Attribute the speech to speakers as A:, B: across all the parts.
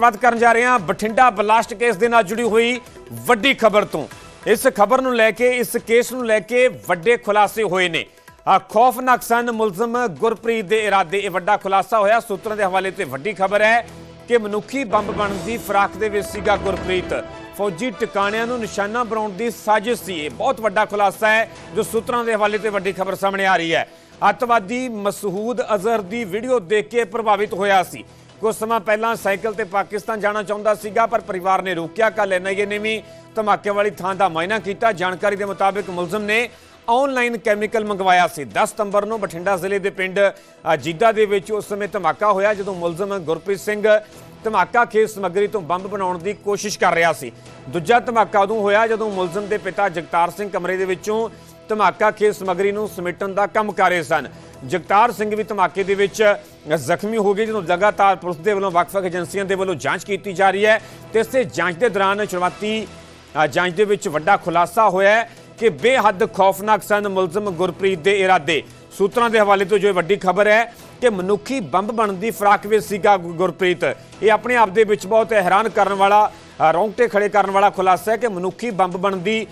A: ਬਾਤ ਕਰਨ ਜਾ ਰਹੇ ਹਾਂ। ਬਠਿੰਡਾ ਬਲਾਸਟ ਕੇਸ ਦੇ ਨਾਲ ਜੁੜੀ ਹੋਈ ਵੱਡੀ ਖਬਰ ਤੋਂ। ਇਸ ਖਬਰ ਨੂੰ ਲੈ ਕੇ, ਇਸ ਕੇਸ ਨੂੰ ਲੈ ਕੇ ਵੱਡੇ ਖੁਲਾਸੇ ਹੋਏ ਨੇ। ਖੌਫਨਾਕ ਸਨ ਮੁਲਜ਼ਮ ਗੁਰਪ੍ਰੀਤ ਦੇ ਇਰਾਦੇ। ਇਹ ਵੱਡਾ ਖੁਲਾਸਾ ਹੋਇਆ। ਸੂਤਰਾਂ ਦੇ ਹਵਾਲੇ ਤੇ ਵੱਡੀ ਖਬਰ ਹੈ ਕਿ ਮਨੁੱਖੀ ਬੰਬ ਬਣਨ ਦੀ ਫਰਾਕ ਦੇ ਵਿੱਚ ਸੀਗਾ ਗੁਰਪ੍ਰੀਤ। ਫੌਜੀ ਟਿਕਾਣਿਆਂ ਨੂੰ ਨਿਸ਼ਾਨਾ ਬਣਾਉਣ ਦੀ ਸਾਜ਼ਿਸ਼ ਸੀ। ਇਹ ਬਹੁਤ ਵੱਡਾ ਖੁਲਾਸਾ ਹੈ, ਜੋ ਸੂਤਰਾਂ ਦੇ ਹਵਾਲੇ ਤੇ ਵੱਡੀ ਖਬਰ ਸਾਹਮਣੇ ਆ ਰਹੀ ਹੈ। ਅੱਤਵਾਦੀ ਮਸਹੂਦ ਅਜ਼ਹਰ ਦੀ ਵੀਡੀਓ ਦੇਖ ਕੇ ਪ੍ਰਭਾਵਿਤ ਹੋਇਆ ਸੀ। ਕੁਝ ਸਮਾਂ ਪਹਿਲਾਂ ਸਾਈਕਲ ਤੇ ਪਾਕਿਸਤਾਨ ਜਾਣਾ ਚਾਹੁੰਦਾ ਸੀਗਾ, ਪਰ ਪਰਿਵਾਰ ਨੇ ਰੋਕਿਆ। ਕੱਲ ਐਨਆਈਏ ਨੇ ਵੀ ਧਮਾਕੇ ਵਾਲੀ ਥਾਂ ਦਾ ਮਾਇਨਾ ਕੀਤਾ। ਜਾਣਕਾਰੀ ਦੇ ਮੁਤਾਬਿਕ ਮੁਲਜ਼ਮ ਨੇ ਆਨਲਾਈਨ ਕੈਮੀਕਲ ਮੰਗਵਾਇਆ ਸੀ। 10 ਸਤੰਬਰ ਨੂੰ ਬਠਿੰਡਾ ਜ਼ਿਲ੍ਹੇ ਦੇ ਪਿੰਡ ਜੀਦਾ ਦੇ ਵਿੱਚ ਉਸ ਸਮੇਂ ਧਮਾਕਾ ਹੋਇਆ, ਜਦੋਂ ਮੁਲਜ਼ਮ ਗੁਰਪ੍ਰੀਤ ਸਿੰਘ ਧਮਾਕਾ ਖੇਸ ਸਮੱਗਰੀ ਤੋਂ ਬੰਬ ਬਣਾਉਣ ਦੀ ਕੋਸ਼ਿਸ਼ ਕਰ ਰਿਹਾ ਸੀ। ਦੂਜਾ ਧਮਾਕਾ ਉਦੋਂ ਹੋਇਆ ਜਦੋਂ ਮੁਲਜ਼ਮ ਦੇ ਪਿਤਾ ਜਗਤਾਰ ਸਿੰਘ ਕਮਰੇ ਦੇ ਵਿੱਚੋਂ ਧਮਾਕਾ ਖੇਸ ਸਮੱਗਰੀ ਨੂੰ ਸਮੇਟਣ ਦਾ ਕੰਮ ਕਰ ਰਹੇ ਸਨ। ਜਗਤਾਰ ਸਿੰਘ ਵੀ ਧਮਾਕੇ ਦੇ ਵਿੱਚ ਜ਼ਖਮੀ ਹੋ ਗਏ, ਜਿਹਨੂੰ ਲਗਾਤਾਰ ਪੁਲਿਸ ਦੇ ਵੱਲੋਂ ਵੱਖ-ਵੱਖ ਏਜੰਸੀਆਂ ਦੇ ਵੱਲੋਂ ਜਾਂਚ ਕੀਤੀ ਜਾ ਰਹੀ ਹੈ ਤੇ ਇਸੇ ਜਾਂਚ ਦੇ ਦੌਰਾਨ ਸ਼ੁਰੂਆਤੀ ਜਾਂਚ ਦੇ ਵਿੱਚ ਵੱਡਾ ਖੁਲਾਸਾ ਹੋਇਆ ਹੈ ਕਿ ਬੇਹੱਦ ਖੌਫਨਾਕ ਸਨ ਮੁਲਜ਼ਮ ਗੁਰਪ੍ਰੀਤ ਦੇ ਇਰਾਦੇ। ਸੂਤਰਾਂ ਦੇ ਹਵਾਲੇ ਤੋਂ ਜੋ ਇਹ ਵੱਡੀ ਖਬਰ ਹੈ ਕਿ ਮਨੁੱਖੀ ਬੰਬ ਬਣਨ ਦੀ ਫਰਾਕ ਵਿੱਚ ਸੀਗਾ ਗੁਰਪ੍ਰੀਤ। ਇਹ ਆਪਣੇ ਆਪ ਦੇ ਵਿੱਚ ਬਹੁਤ ਹੈਰਾਨ ਕਰਨ ਵਾਲਾ ਰੌਂਗਟੇ ਖੜੇ ਕਰਨ ਵਾਲਾ ਖੁਲਾਸਾ ਹੈ ਕਿ ਮਨੁੱਖੀ ਬੰਬ ਬਣਦੀ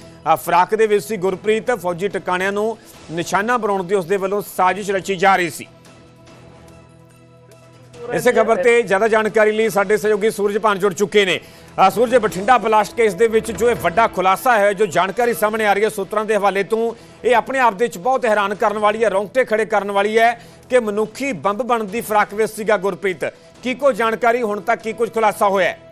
A: ਫਰਾਕ ਦੇ ਵਿੱਚ ਸੀ ਗੁਰਪ੍ਰੀਤ। ਫੌਜੀ ਟਿਕਾਣਿਆਂ ਨੂੰ ਨਿਸ਼ਾਨਾ ਬਣਾਉਣ ਦੀ ਉਸ ਦੇ ਵੱਲੋਂ ਸਾਜ਼ਿਸ਼ ਰਚੀ ਜਾ ਰਹੀ ਸੀ। ਇਸੇ ਖਬਰ ਤੇ ਜ਼ਿਆਦਾ ਜਾਣਕਾਰੀ ਲਈ ਸਾਡੇ ਸਹਿਯੋਗੀ ਸੂਰਜ ਭਾਨ ਜੁੜ ਚੁੱਕੇ ਨੇ। ਸੂਰਜ, ਬਠਿੰਡਾ ਬਲਾਸਟ ਕੇਸ ਦੇ ਵਿੱਚ ਜੋ ਇਹ ਵੱਡਾ ਖੁਲਾਸਾ ਹੈ, ਜੋ ਜਾਣਕਾਰੀ ਸਾਹਮਣੇ ਆ ਰਹੀ ਹੈ ਸੂਤਰਾਂ ਦੇ ਹਵਾਲੇ ਤੋਂ, ਇਹ ਆਪਣੇ ਆਪ ਦੇ ਵਿੱਚ ਬਹੁਤ ਹੈਰਾਨ ਕਰਨ ਵਾਲੀ ਹੈ, ਰੌਂਗਟੇ ਖੜੇ ਕਰਨ ਵਾਲੀ ਹੈ ਕਿ ਮਨੁੱਖੀ ਬੰਬ ਬਣਨ ਦੀ ਫਰਾਕ ਵਿੱਚ ਸੀਗਾ ਗੁਰਪ੍ਰੀਤ। ਕੀ ਕੋ ਜਾਣਕਾਰੀ, ਹੁਣ ਤੱਕ ਕੀ ਕੁਝ ਖੁਲਾਸਾ ਹੋਇਆ ਹੈ?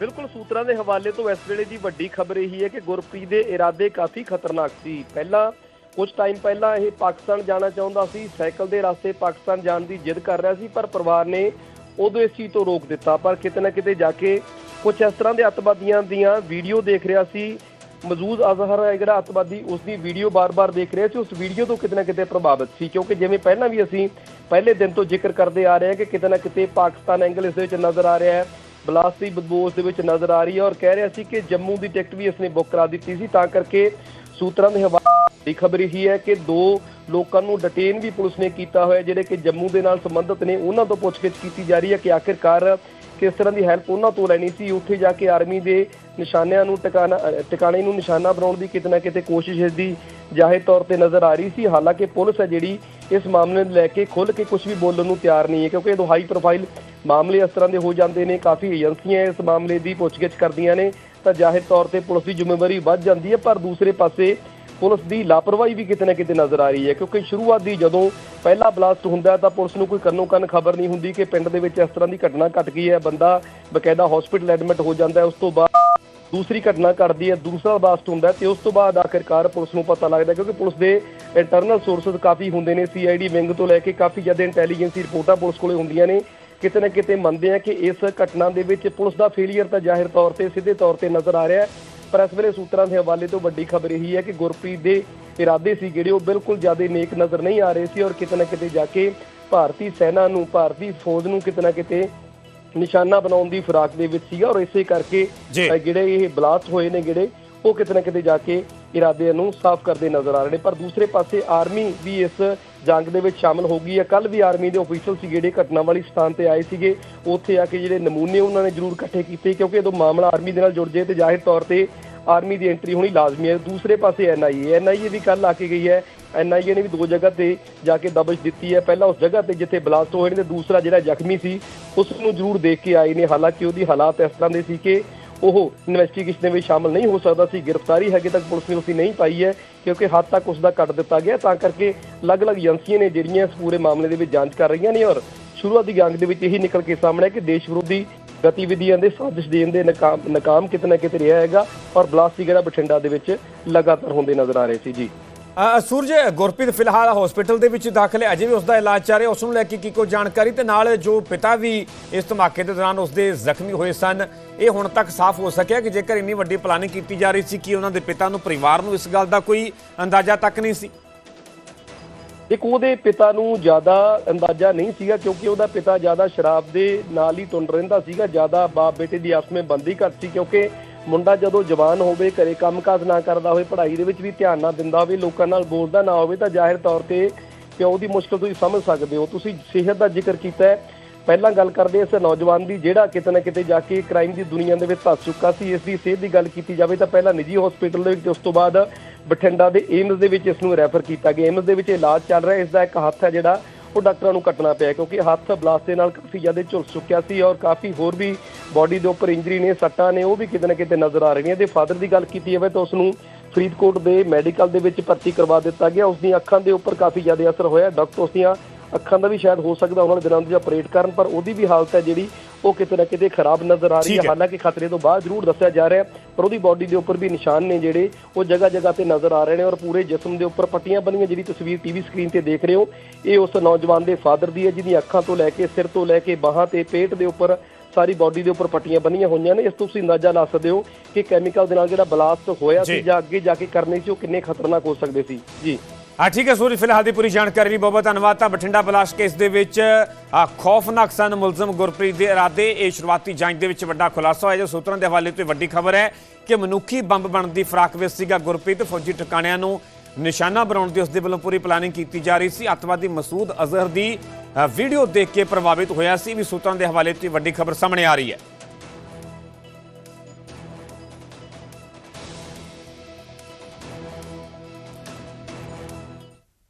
B: ਬਿਲਕੁਲ ਸੂਤਰਾਂ ਦੇ ਹਵਾਲੇ ਤੋਂ ਇਸ ਵੇਲੇ ਦੀ ਵੱਡੀ ਖਬਰ ਇਹੀ ਹੈ ਕਿ ਗੁਰਪ੍ਰੀਤ ਦੇ ਇਰਾਦੇ ਕਾਫੀ ਖਤਰਨਾਕ ਸੀ। ਪਹਿਲਾਂ ਕੁਝ ਟਾਈਮ ਪਹਿਲਾਂ ਇਹ ਪਾਕਿਸਤਾਨ ਜਾਣਾ ਚਾਹੁੰਦਾ ਸੀ, ਸਾਈਕਲ ਦੇ ਰਸਤੇ ਪਾਕਿਸਤਾਨ ਜਾਣ ਦੀ ਜਿੱਦ ਕਰ ਰਿਹਾ ਸੀ, ਪਰ ਪਰਿਵਾਰ ਨੇ ਉਦੋਂ ਇਸ ਚੀਜ਼ ਤੋਂ ਰੋਕ ਦਿੱਤਾ। ਪਰ ਕਿਤੇ ਨਾ ਕਿਤੇ ਜਾ ਕੇ ਕੁਝ ਇਸ ਤਰ੍ਹਾਂ ਦੇ ਅੱਤਵਾਦੀਆਂ ਦੀਆਂ ਵੀਡੀਓ ਦੇਖ ਰਿਹਾ ਸੀ। ਮਜ਼ੂਦ ਅਜ਼ਹਰ ਹੈ ਜਿਹੜਾ ਅੱਤਵਾਦੀ ਉਸ ਦੀ ਵੀਡੀਓ ਬਾਰ-ਬਾਰ ਦੇਖ ਰਿਹਾ ਸੀ। ਉਸ ਵੀਡੀਓ ਤੋਂ ਕਿਤੇ ਨਾ ਕਿਤੇ ਪ੍ਰਭਾਵਿਤ ਸੀ, ਕਿਉਂਕਿ ਜਿਵੇਂ ਪਹਿਲਾਂ ਵੀ ਅਸੀਂ ਪਹਿਲੇ ਦਿਨ ਤੋਂ ਜ਼ਿਕਰ ਕਰਦੇ ਆ ਰਹੇ ਹਾਂ ਕਿ ਕਿਤੇ ਨਾ ਕਿਤੇ ਪਾਕਿਸਤਾਨ ਐਂਗਲ ਇਸ ਦੇ ਵਿੱਚ ਨਜ਼ਰ ਆ ਰਿਹਾ ਹੈ। ਬਲਾਸਟ ਦੀ ਬਦਬੂ ਉਸ ਦੇ ਵਿੱਚ ਨਜ਼ਰ ਆ ਰਹੀ ਹੈ ਔਰ ਕਹਿ ਰਿਹਾ ਸੀ ਕਿ ਜੰਮੂ ਦੀ ਟਿਕਟ ਵੀ ਇਸਨੇ ਬੁੱਕ ਕਰਾ ਦਿੱਤੀ ਸੀ, ਤਾਂ ਕਰਕੇ ਸੂਤਰਾਂ ਦੇ ਹਵਾਲੇ ਦੀ ਖਬਰ ਇਹੀ ਹੈ ਕਿ ਦੋ ਲੋਕਾਂ ਨੂੰ ਡਿਟੇਨ ਵੀ ਪੁਲਿਸ ਨੇ ਕੀਤਾ ਹੋਇਆ, ਜਿਹੜੇ ਕਿ ਜੰਮੂ ਦੇ ਨਾਲ ਸੰਬੰਧਿਤ ਨੇ, ਉਹਨਾਂ ਤੋਂ ਪੁੱਛਗਿੱਛ ਕੀਤੀ ਜਾ ਰਹੀ ਹੈ ਕਿ ਆਖਿਰਕਾਰ ਕਿਸ ਤਰ੍ਹਾਂ ਦੀ ਹੈਲਪ ਉਹਨਾਂ ਤੋਂ ਲੈਣੀ ਸੀ, ਉੱਥੇ ਜਾ ਕੇ ਆਰਮੀ ਦੇ ਨਿਸ਼ਾਨਿਆਂ ਨੂੰ ਟਿਕਾਣਾ ਟਿਕਾਣੇ ਨੂੰ ਨਿਸ਼ਾਨਾ ਬਣਾਉਣ ਦੀ ਕਿਤੇ ਨਾ ਕਿਤੇ ਕੋਸ਼ਿਸ਼ ਇਸ ਦੀ ਜ਼ਾਹਿਰ ਤੌਰ ਤੇ ਨਜ਼ਰ ਆ ਰਹੀ ਸੀ। ਹਾਲਾਂਕਿ ਪੁਲਿਸ ਹੈ ਜਿਹੜੀ ਇਸ ਮਾਮਲੇ ਨੂੰ ਲੈ ਕੇ ਖੁੱਲ੍ਹ ਕੇ ਕੁਝ ਵੀ ਬੋਲਣ ਨੂੰ ਤਿਆਰ ਨਹੀਂ ਹੈ, ਕਿਉਂਕਿ ਇਹ ਹਾਈ ਪ੍ਰੋਫਾਈਲ ਮਾਮਲੇ ਇਸ ਤਰ੍ਹਾਂ ਦੇ ਹੋ ਜਾਂਦੇ ਨੇ, ਕਾਫੀ ਏਜੰਸੀਆਂ ਇਸ ਮਾਮਲੇ ਦੀ ਪੁੱਛਗਿੱਛ ਕਰਦੀਆਂ ਨੇ, ਤਾਂ ਜ਼ਾਹਿਰ ਤੌਰ ਤੇ ਪੁਲਿਸ ਦੀ ਜ਼ਿੰਮੇਵਾਰੀ ਵੱਧ ਜਾਂਦੀ ਹੈ, ਪਰ ਦੂਸਰੇ ਪਾਸੇ ਪੁਲਿਸ ਦੀ ਲਾਪਰਵਾਹੀ ਵੀ ਕਿਤੇ ਨਾ ਕਿਤੇ ਨਜ਼ਰ ਆ ਰਹੀ ਹੈ, ਕਿਉਂਕਿ ਸ਼ੁਰੂਆਤ ਦੀ ਜਦੋਂ ਪਹਿਲਾ ਬਲਾਸਟ ਹੁੰਦਾ ਤਾਂ ਪੁਲਿਸ ਨੂੰ ਕੋਈ ਕੰਨੋ ਕੰਨ ਖਬਰ ਨਹੀਂ ਹੁੰਦੀ ਕਿ ਪਿੰਡ ਦੇ ਵਿੱਚ ਇਸ ਤਰ੍ਹਾਂ ਦੀ ਘਟਨਾ ਘਟ ਗਈ ਹੈ, ਬੰਦਾ ਬਕਾਇਦਾ ਹਸਪੀਟਲ ਐਡਮਿਟ ਹੋ ਜਾਂਦਾ ਹੈ, ਉਸ ਤੋਂ ਬਾਅਦ ਦੂਸਰੀ ਘਟਨਾ ਘਟਦੀ ਹੈ, ਦੂਸਰਾ ਬਾਸਟ ਹੁੰਦਾ ਹੈ ਤੇ ਉਸ ਤੋਂ ਬਾਅਦ ਆਖਿਰਕਾਰ ਪੁਲਿਸ ਨੂੰ ਪਤਾ ਲੱਗਦਾ ਕਿਉਂਕਿ ਪੁਲਿਸ ਦੇ ਇੰਟਰਨਲ ਸੋਰਸਸ ਕਾਫੀ ਹੁੰਦੇ ਨੇ ਸੀਆਈਡੀ ਵਿੰਗ ਤੋਂ ਲੈ ਕੇ ਕਾਫੀ ਜ਼ਿਆਦਾ ਇੰਟੈਲੀਜੈਂਸੀ ਰਿਪੋਰਟਾਂ ਪੁਲਿਸ ਕੋਲੇ ਹੁੰਦੀਆਂ ਨੇ। ਕਿਤੇ ਨਾ ਕਿਤੇ ਮੰਨਦੇ ਆ ਕਿ ਇਸ ਘਟਨਾ ਦੇ ਵਿੱਚ ਪੁਲਿਸ ਦਾ ਫੇਲਿਅਰ ਤਾਂ ਜ਼ਾਹਿਰ ਤੌਰ ਤੇ, ਸਿੱਧੇ ਤੌਰ ਤੇ ਨਜ਼ਰ ਆ ਰਿਹਾ ਹੈ। ਪਰ ਇਸ ਵੇਲੇ ਸੂਤਰਾਂ ਦੇ ਹਵਾਲੇ ਤੋਂ ਵੱਡੀ ਖਬਰ ਇਹੀ ਹੈ ਕਿ ਗੁਰਪ੍ਰੀਤ ਦੇ ਇਰਾਦੇ ਸੀ ਜਿਹੜੇ ਉਹ ਬਿਲਕੁਲ ਜ਼ਿਆਦਾ ਨੇਕ ਨਜ਼ਰ ਨਹੀਂ ਆ ਰਹੇ ਸੀ ਔਰ ਕਿਤੇ ਨਾ ਕਿਤੇ ਜਾ ਕੇ ਭਾਰਤੀ ਸੈਨਾ ਨੂੰ, ਭਾਰਤੀ ਫੌਜ ਨੂੰ ਕਿਤੇ ਨਾ ਕਿਤੇ ਨਿਸ਼ਾਨਾ ਬਣਾਉਣ ਦੀ ਫਰਾਕ ਦੇ ਵਿੱਚ ਸੀਗਾ ਔਰ ਇਸੇ ਕਰਕੇ ਜਿਹੜੇ ਇਹ ਬਲਾਸਟ ਹੋਏ ਨੇ ਜਿਹੜੇ ਉਹ ਕਿਤੇ ਨਾ ਕਿਤੇ ਜਾ ਕੇ ਇਰਾਦਿਆਂ ਨੂੰ ਸਾਫ਼ ਕਰਦੇ ਨਜ਼ਰ ਆ ਰਹੇ ਨੇ। ਪਰ ਦੂਸਰੇ ਪਾਸੇ ਆਰਮੀ ਵੀ ਇਸ ਜੰਗ ਦੇ ਵਿੱਚ ਸ਼ਾਮਲ ਹੋ ਗਈ ਹੈ। ਕੱਲ ਵੀ ਆਰਮੀ ਦੇ ਅਫੀਸ਼ਲ ਸੀ ਜਿਹੜੇ ਘਟਨਾ ਵਾਲੀ ਸਥਾਨ ਤੇ ਆਏ ਸੀਗੇ। ਉੱਥੇ ਆ ਕੇ ਜਿਹੜੇ ਨਮੂਨੇ ਉਹਨਾਂ ਨੇ ਜ਼ਰੂਰ ਇਕੱਠੇ ਕੀਤੇ ਕਿਉਂਕਿ ਜਦੋਂ ਮਾਮਲਾ ਆਰਮੀ ਦੇ ਨਾਲ ਜੁੜ ਜੇ ਤੇ ਜ਼ਾਹਿਰ ਤੌਰ ਤੇ ਆਰਮੀ ਦੀ ਐਂਟਰੀ ਹੋਣੀ ਲਾਜ਼ਮੀ ਹੈ। ਦੂਸਰੇ ਪਾਸੇ ਐਨਆਈਏ ਐਨਆਈਏ ਵੀ ਕੱਲ ਆ ਕੇ ਗਈ ਹੈ। ਐਨਆਈਏ ਨੇ ਵੀ ਦੋ ਜਗ੍ਹਾ ਤੇ ਜਾ ਕੇ ਦਬਸ਼ ਦਿੱਤੀ ਹੈ। ਪਹਿਲਾਂ ਉਸ ਜਗ੍ਹਾ ਤੇ ਜਿੱਥੇ ਬਲਾਸਟ ਹੋਏ ਨੇ ਤੇ ਦੂਸਰਾ ਜਿਹੜਾ ਜ਼ਖਮੀ ਸੀ, ਉਸ ਨੂੰ ਜ਼ਰੂਰ ਦੇਖ ਕੇ ਆਏ ਨੇ। ਹਾਲਾਂਕਿ ਉਹਦੀ ਹਾਲਾਤ ਇਸ ਤਰ੍ਹਾਂ ਦੇ ਸੀ ਕਿ ਉਹ ਇਨਵੈਸਟੀਗੇਸ਼ਨ ਦੇ ਵਿੱਚ ਸ਼ਾਮਲ ਨਹੀਂ ਹੋ ਸਕਦਾ ਸੀ। ਗ੍ਰਿਫਤਾਰੀ ਹਜੇ ਤੱਕ ਪੁਲਿਸ ਨੇ ਉਸਦੀ ਨਹੀਂ ਪਾਈ ਹੈ, ਕਿਉਂਕਿ ਹੱਦ ਤੱਕ ਉਸ ਦਾ ਕੱਟ ਦਿੱਤਾ ਗਿਆ। ਤਾਂ ਕਰਕੇ ਅਲੱਗ-ਅਲੱਗ ਏਜੰਸੀਆਂ ਨੇ ਜਿਹੜੀਆਂ ਇਸ ਪੂਰੇ ਮਾਮਲੇ ਦੇ ਵਿੱਚ ਜਾਂਚ ਕਰ ਰਹੀਆਂ ਨੇ ਔਰ ਸ਼ੁਰੂਆਤੀ ਜੰਗ ਦੇ ਵਿੱਚ ਇਹੀ ਨਿਕਲ ਕੇ ਸਾਹਮਣੇ ਹੈ ਕਿ ਦੇਸ਼ ਵਿਰੋਧੀ ਗਤੀਵਿਧੀਆਂ ਦੇ ਸਾਜ਼ਿਸ਼ ਦੇਣ ਦੇ ਨਕਾਮ, ਨਾਕਾਮ ਕਿਤੇ ਨਾ ਕਿਤੇ ਰਿਹਾ ਹੈਗਾ ਔਰ ਬਲਾਸਟ ਜਿਹੜਾ ਬਠਿੰਡਾ ਦੇ ਵਿੱਚ ਲਗਾਤਾਰ ਹੁੰਦੇ ਨਜ਼ਰ ਆ ਰਹੇ ਸੀ। ਜੀ।
A: ਸੂਰਜ, ਗੁਰਪ੍ਰੀਤ ਫਿਲਹਾਲ ਹਸਪੀਟਲ ਦੇ ਵਿੱਚ ਦਾਖਲ ਹੈ। ਅਜੇ ਵੀ ਉਸ ਦਾ ਇਲਾਜ ਚੱਲ ਰਿਹਾ। ਉਸ ਨੂੰ ਲੈ ਕੇ ਕੀ ਕੋਈ ਜਾਣਕਾਰੀ? ਤੇ ਨਾਲ ਜੋ ਪਿਤਾ ਵੀ ਇਸ ਧਮਾਕੇ ਦੇ ਦੌਰਾਨ ਉਸ ਦੇ ਜ਼ਖਮੀ ਹੋਏ ਸਨ, ਇਹ ਹੁਣ ਤੱਕ ਸਾਫ਼ ਹੋ ਸਕਿਆ ਕਿ ਜੇਕਰ ਇੰਨੀ ਵੱਡੀ ਪਲਾਨਿੰਗ ਕੀਤੀ ਜਾ ਰਹੀ ਸੀ, ਕਿ ਉਹਨਾਂ ਦੇ ਪਿਤਾ ਨੂੰ, ਪਰਿਵਾਰ ਨੂੰ ਇਸ ਗੱਲ ਦਾ ਕੋਈ ਅੰਦਾਜ਼ਾ ਤੱਕ ਨਹੀਂ ਸੀ?
B: ਇੱਕ ਉਹਦੇ ਪਿਤਾ ਨੂੰ ਜ਼ਿਆਦਾ ਅੰਦਾਜ਼ਾ ਨਹੀਂ ਸੀਗਾ, ਕਿਉਂਕਿ ਉਹਦਾ ਪਿਤਾ ਜ਼ਿਆਦਾ ਸ਼ਰਾਬ ਦੇ ਨਾਲ ਹੀ ਤੁੰਨ ਰਹਿੰਦਾ ਸੀਗਾ। ਜ਼ਿਆਦਾ ਬਾਪ ਬੇਟੇ ਦੀ ਆਪਸ ਵਿੱਚ ਬੰਦੀ ਘੱਟ ਸੀ, ਕਿਉਂਕਿ ਮੁੰਡਾ ਜਦੋਂ ਜਵਾਨ ਹੋਵੇ, ਘਰੇ ਕੰਮਕਾਜ ਨਾ ਕਰਦਾ ਹੋਵੇ, ਪੜ੍ਹਾਈ ਦੇ ਵਿੱਚ ਵੀ ਧਿਆਨ ਨਾ ਦਿੰਦਾ ਹੋਵੇ, ਲੋਕਾਂ ਨਾਲ ਬੋਲਦਾ ਨਾ ਹੋਵੇ, ਤਾਂ ਜ਼ਾਹਿਰ ਤੌਰ ਤੇ ਪਿਓ ਦੀ ਮੁਸ਼ਕਲ ਤੁਸੀਂ ਸਮਝ ਸਕਦੇ ਹੋ। ਤੁਸੀਂ ਸਿਹਤ ਦਾ ਜ਼ਿਕਰ ਕੀਤਾ ਹੈ। ਪਹਿਲਾਂ ਗੱਲ ਕਰਦੇ ਇਸ ਨੌਜਵਾਨ ਦੀ, ਜਿਹੜਾ ਕਿਤੇ ਨਾ ਕਿਤੇ ਜਾ ਕੇ ਕ੍ਰਾਈਮ ਦੀ ਦੁਨੀਆ ਦੇ ਵਿੱਚ ਧੱਸ ਚੁੱਕਾ ਸੀ। ਇਸ ਦੀ ਸਿਹਤ ਦੀ ਗੱਲ ਕੀਤੀ ਜਾਵੇ ਤਾਂ ਪਹਿਲਾਂ ਨਿੱਜੀ ਹਸਪੀਟਲ ਦੇ ਵਿੱਚ, ਉਸ ਤੋਂ ਬਾਅਦ ਬਠਿੰਡਾ ਦੇ ਏਮਸ ਦੇ ਵਿੱਚ ਇਸ ਨੂੰ ਰੈਫਰ ਕੀਤਾ ਗਿਆ। ਏਮਸ ਦੇ ਵਿੱਚ ਇਲਾਜ ਚੱਲ ਰਿਹਾ ਇਸ ਦਾ ਇੱਕ ਹੱਥ ਹੈ ਜਿਹੜਾ ਉਹ ਡਾਕਟਰਾਂ ਨੂੰ ਕੱਟਣਾ ਪਿਆ ਕਿਉਂਕਿ ਹੱਥ ਬਲਾਸਟ ਦੇ ਨਾਲ ਕਾਫੀ ਜ਼ਿਆਦਾ ਝੁਲਸ ਚੁੱਕਿਆ ਸੀ ਔਰ ਕਾਫੀ ਹੋਰ ਵੀ ਬਾਡੀ ਦੇ ਉੱਪਰ ਇੰਜਰੀ ਨੇ ਸੱਟਾਂ ਨੇ ਉਹ ਵੀ ਕਿਤੇ ਨਾ ਕਿਤੇ ਨਜ਼ਰ ਆ ਰਹੀਆਂ ਇਹਦੇ ਫਾਦਰ ਦੀ ਗੱਲ ਕੀਤੀ ਜਾਵੇ ਤਾਂ ਉਸ ਨੂੰ ਫਰੀਦਕੋਟ ਦੇ ਮੈਡੀਕਲ ਦੇ ਵਿੱਚ ਭਰਤੀ ਕਰਵਾ ਦਿੱਤਾ ਗਿਆ। ਉਸ ਦੀਆਂ ਅੱਖਾਂ ਦੇ ਉੱਪਰ ਕਾਫੀ ਜ਼ਿਆਦਾ ਅਸਰ ਹੋਇਆ ਡਾਕਟਰ ਉਸ ਦੀਆਂ ਅੱਖਾਂ ਦਾ ਵੀ ਸ਼ਾਇਦ ਹੋ ਸਕਦਾ ਉਹਨਾਂ ਦੇ ਦਿਨਾਂ ਵਿੱਚ ਆਪਰੇਟ ਕਰਨ ਪਰ ਉਹਦੀ ਵੀ ਹਾਲਤ ਹੈ ਜਿਹੜੀ ਉਹ ਕਿਤੇ ਨਾ ਕਿਤੇ ਖਰਾਬ ਨਜ਼ਰ ਆ ਰਹੀ ਹੈ। ਹਾਲਾਂਕਿ ਖਤਰੇ ਤੋਂ ਬਾਅਦ ਜ਼ਰੂਰ ਦੱਸਿਆ ਜਾ ਰਿਹਾ ਪਰ ਉਹਦੀ ਬਾਡੀ ਦੇ ਉੱਪਰ ਵੀ ਨਿਸ਼ਾਨ ਨੇ ਜਿਹੜੇ ਉਹ ਜਗ੍ਹਾ ਜਗ੍ਹਾ ਤੇ ਨਜ਼ਰ ਆ ਰਹੇ ਨੇ ਔਰ ਪੂਰੇ ਜਿਸਮ ਦੇ ਉੱਪਰ ਪੱਟੀਆਂ ਬਣੀਆਂ ਜਿਹੜੀ ਤਸਵੀਰ ਟੀਵੀ ਸਕਰੀਨ ਤੇ ਦੇਖ ਰਹੇ ਹੋ ਇਹ ਉਸ ਨੌਜਵਾਨ ਦੇ ਫਾਦਰ ਦੀ ਹੈ ਜਿਹਦੀ ਅੱਖਾਂ ਤੋਂ ਲੈ ਕੇ ਸਿਰ ਤੋਂ ਲੈ ਕੇ ਬਾਹਾਂ ਤੇ ਪੇਟ ਦੇ ਉੱਪਰ ਸਾਰੀ ਬਾਡੀ ਦੇ ਉੱਪਰ ਪੱਟੀਆਂ ਬਣੀਆਂ ਹੋਈਆਂ ਨੇ। ਇਸ ਤੋਂ ਤੁਸੀਂ ਅੰਦਾਜ਼ਾ ਲਾ ਸਕਦੇ ਹੋ ਕਿ ਕੈਮੀਕਲ ਦੇ ਨਾਲ ਜਿਹੜਾ ਬਲਾਸਟ ਹੋਇਆ। ਸੀ ਜਾਂ। ਅੱਗੇ ਜਾ ਕੇ ਕਰਨੇ ਸੀ ਉਹ ਕਿੰਨੇ ਖਤਰਨਾਕ ਹੋ ਸਕਦੇ ਸੀ। ਜੀ।
A: ਆ ਠੀਕ ਹੈ ਸੂਰੀ ਫਿਲਹਾਲ ਦੀ ਪੂਰੀ ਜਾਣਕਾਰੀ ਲਈ ਬਹੁਤ ਬਹੁਤ ਧੰਨਵਾਦ। ਤਾਂ ਬਠਿੰਡਾ ਬਲਾਸਟ ਕੇਸ ਦੇ ਵਿੱਚ ਖੌਫਨਾਕ ਸਨ ਮੁਲਜ਼ਮ ਗੁਰਪ੍ਰੀਤ ਦੇ ਇਰਾਦੇ। ਇਹ ਸ਼ੁਰੂਆਤੀ ਜਾਂਚ ਦੇ ਵਿੱਚ ਵੱਡਾ ਖੁਲਾਸਾ ਹੋਇਆ। ਜੋ ਸੂਤਰਾਂ ਦੇ ਹਵਾਲੇ ਤੋਂ ਵੱਡੀ ਖਬਰ ਹੈ ਕਿ ਮਨੁੱਖੀ ਬੰਬ ਬਣਨ ਦੀ ਫਰਾਕ ਵਿੱਚ ਸੀਗਾ ਗੁਰਪ੍ਰੀਤ ਫੌਜੀ ਟਿਕਾਣਿਆਂ ਨੂੰ। ਨਿਸ਼ਾਨਾ ਬਣਾਉਣ ਦੀ ਉਸ ਦੇ ਵੱਲੋਂ ਪੂਰੀ ਪਲਾਨਿੰਗ ਕੀਤੀ ਜਾ ਰਹੀ ਸੀ। ਅੱਤਵਾਦੀ ਮਸੂਦ ਅਜ਼ਹਰ ਦੀ ਵੀਡੀਓ ਦੇਖ ਕੇ ਪ੍ਰਭਾਵਿਤ ਹੋਇਆ ਸੀ। ਵੀ ਸੂਤਰਾਂ ਦੇ ਹਵਾਲੇ ਤੋਂ ਵੱਡੀ ਖਬਰ ਸਾਹਮਣੇ ਆ ਰਹੀ ਹੈ।